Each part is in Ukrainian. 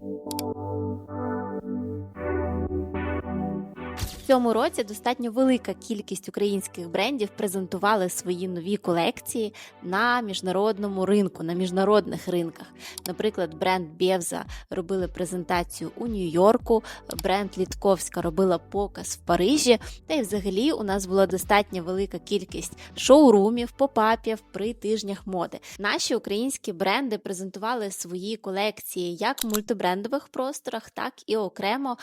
Thank you. Цьому році достатньо велика кількість українських брендів презентували свої нові колекції на міжнародному ринку, на міжнародних ринках. Наприклад, бренд Бєвза робили презентацію у Нью-Йорку, бренд Літковська робила показ в Парижі. Та й взагалі у нас була достатньо велика кількість шоурумів, попапів при тижнях моди. Наші українські бренди презентували свої колекції як в мультибрендових просторах, так і окремо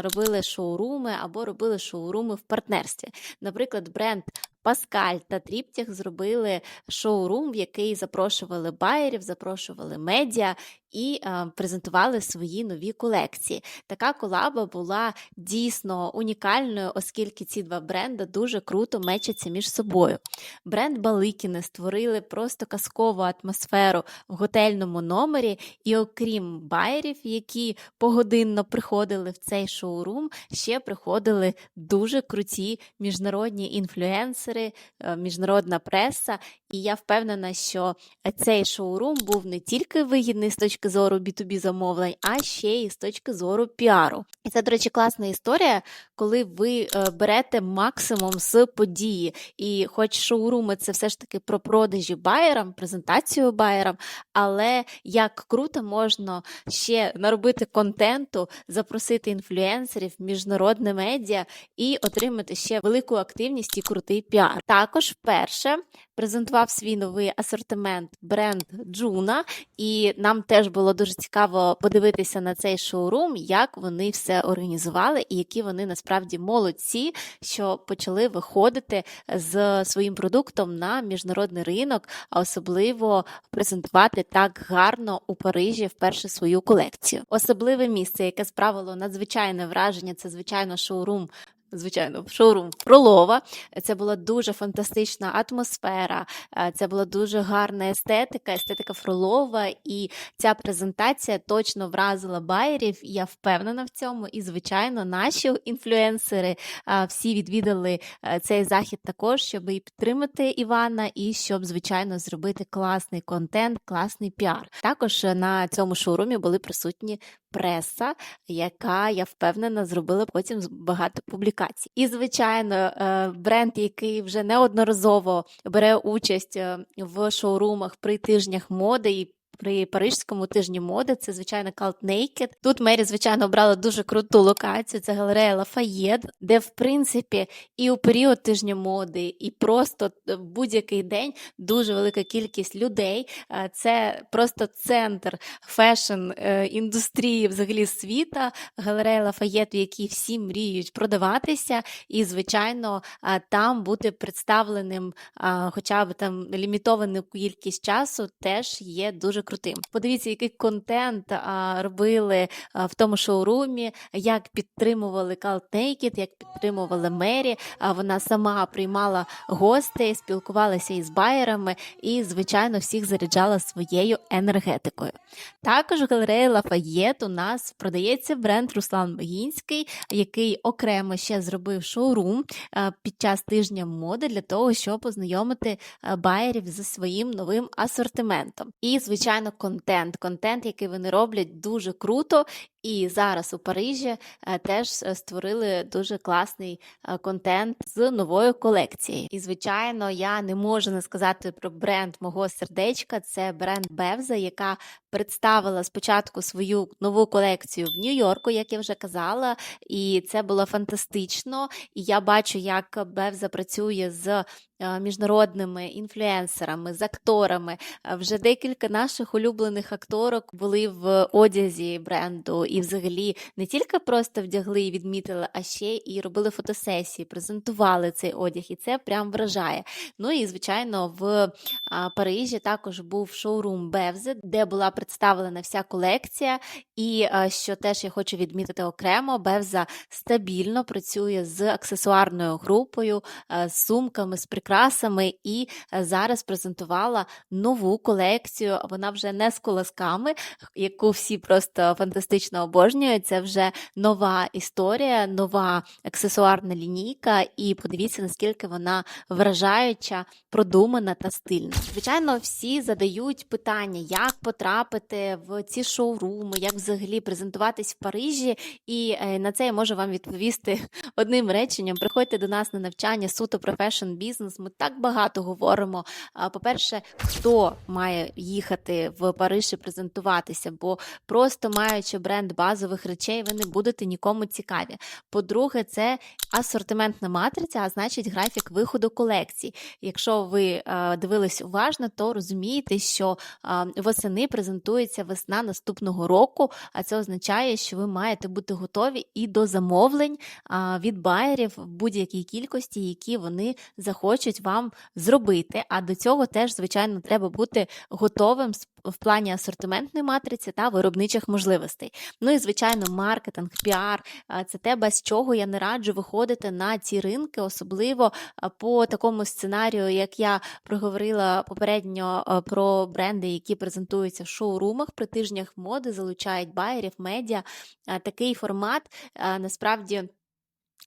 робили шоуруми або робили шоуруми в партнерстві. Наприклад, бренд Паскаль та Тріптіх зробили шоурум, в який запрошували байерів, запрошували медіа і а, презентували свої нові колекції. Така колаба була дійсно унікальною, оскільки ці два бренди дуже круто мечаться між собою. Бренд Баликіни створили просто казкову атмосферу в готельному номері, і окрім байерів, які погодинно приходили в цей шоурум, ще приходили дуже круті міжнародні інфлюенсери, е, міжнародна преса. І я впевнена, що цей шоурум був не тільки вигідний з точки зору B2B замовлень, а ще й з точки зору піару. І це, до речі, класна історія, коли ви е, берете максимум з події. І хоч шоуруми це все ж таки про продажі байерам, презентацію байерам, але як круто можна ще наробити контенту, запросити інфлюенсерів, міжнародне медіа і отримати ще велику активність і крутий піар. Також вперше презентував свій новий асортимент бренд Джуна, і нам теж було дуже цікаво подивитися на цей шоурум, як вони все організували, і які вони насправді молодці, що почали виходити з своїм продуктом на міжнародний ринок, а особливо презентувати так гарно у Парижі вперше свою колекцію. Особливе місце, яке справило надзвичайне враження, це звичайно шоурум. Звичайно, шоурум Фролова. Це була дуже фантастична атмосфера, е, це була дуже гарна естетика, естетика Фролова, і ця презентація точно вразила байерів. Я впевнена в цьому. І, звичайно, наші інфлюенсери е, всі відвідали е, цей захід також, щоб і підтримати Івана, і щоб, звичайно, зробити класний контент, класний піар. Також на цьому шоурумі були присутні преса, яка я впевнена зробила потім багато публікацій. І, звичайно, е, бренд, який вже неодноразово бере участь е, в шоурумах при тижнях моди і при Парижському тижні моди, це звичайно Cult Naked. Тут Мері, звичайно, обрала дуже круту локацію. Це галерея Лафаєт, де, в принципі, і у період тижня моди, і просто в будь-який день дуже велика кількість людей. Е, Це просто центр фешн е, індустрії взагалі світа. Галерея Лафаєт, в якій всі мріють продаватися, і, звичайно, е, там бути представленим, е, хоча б там лімітовану кількість часу, теж є дуже крутим. Подивіться, який контент а, робили а, в тому шоурумі, як підтримували Naked, як підтримували Мері. А вона сама приймала гостей, спілкувалася із байерами і, звичайно, всіх заряджала своєю енергетикою. Також в галереї Лафаєт у нас продається бренд Руслан Багінський, який окремо ще зробив шоурум під час тижня моди для того, щоб познайомити байерів зі своїм новим асортиментом. І, звичайно, контент. Контент, який вони роблять, дуже круто. І зараз у Парижі е, теж е, створили дуже класний е, контент з новою колекцією. І, звичайно, я не можу не сказати про бренд мого сердечка. Це бренд Бевза, яка представила спочатку свою нову колекцію в Нью-Йорку, як я вже казала, і це було фантастично. І я бачу, як Бевза працює з міжнародними інфлюенсерами, з акторами. Вже декілька наших улюблених акторок були в одязі бренду, і взагалі не тільки просто вдягли і відмітили, а ще і робили фотосесії, презентували цей одяг, і це прям вражає. Ну і звичайно, в Парижі також був шоурум Бевзи, де була представлена вся колекція. І що теж я хочу відмітити окремо, Бевза стабільно працює з аксесуарною групою, з сумками, з прикрасами, і зараз презентувала нову колекцію. Вона вже не з колосками, яку всі просто фантастично обожнюю. Це вже нова історія, нова аксесуарна лінійка, і подивіться, наскільки вона вражаюча, продумана та стильна. Звичайно, всі задають питання, як потрапити в ці шоуруми, як взагалі презентуватись в Парижі. І е, на це я можу вам відповісти одним реченням. Приходьте до нас на навчання суто про фешн бізнес. Ми так багато говоримо. По-перше, хто має їхати в Париж і презентуватися, бо просто маючи бренд базових речей, ви не будете нікому цікаві. По-друге, це асортиментна матриця, а значить графік виходу колекцій. Якщо ви е, дивились уважно, то розумієте, що е, восени презентується весна наступного року, а це означає, що ви маєте бути готові і до замовлень від байерів в будь-якій кількості, які вони захочуть вам зробити. А до цього теж, звичайно, треба бути готовим в плані асортиментної матриці та виробничих можливостей. Ну і звичайно, маркетинг, піар це те, без чого я не раджу виходити на ці ринки, особливо по такому сценарію, як я проговорила попередньо про бренди, які презентуються в шоурумах при тижнях моди, залучають байерів, медіа. Такий формат насправді.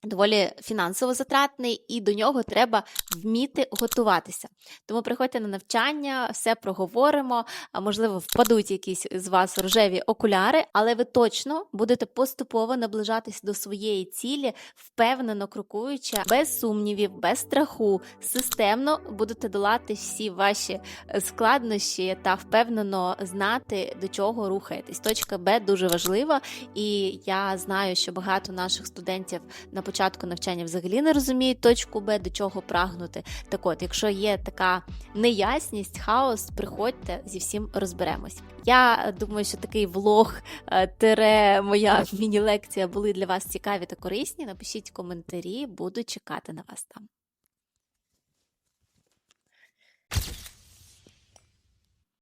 Доволі фінансово затратний, і до нього треба вміти готуватися. Тому приходьте на навчання, все проговоримо. Можливо, впадуть якісь з вас рожеві окуляри, але ви точно будете поступово наближатись до своєї цілі, впевнено крокуючи, без сумнівів, без страху, системно будете долати всі ваші е, складнощі та впевнено знати, до чого рухаєтесь. Точка Б дуже важлива, і я знаю, що багато наших студентів на початку навчання взагалі не розуміють точку Б, до чого прагнути. Так от, якщо є така неясність, хаос, приходьте зі всім розберемось. Я думаю, що такий влог е, тире моя міні-лекція були для вас цікаві та корисні. Напишіть коментарі, буду чекати на вас там.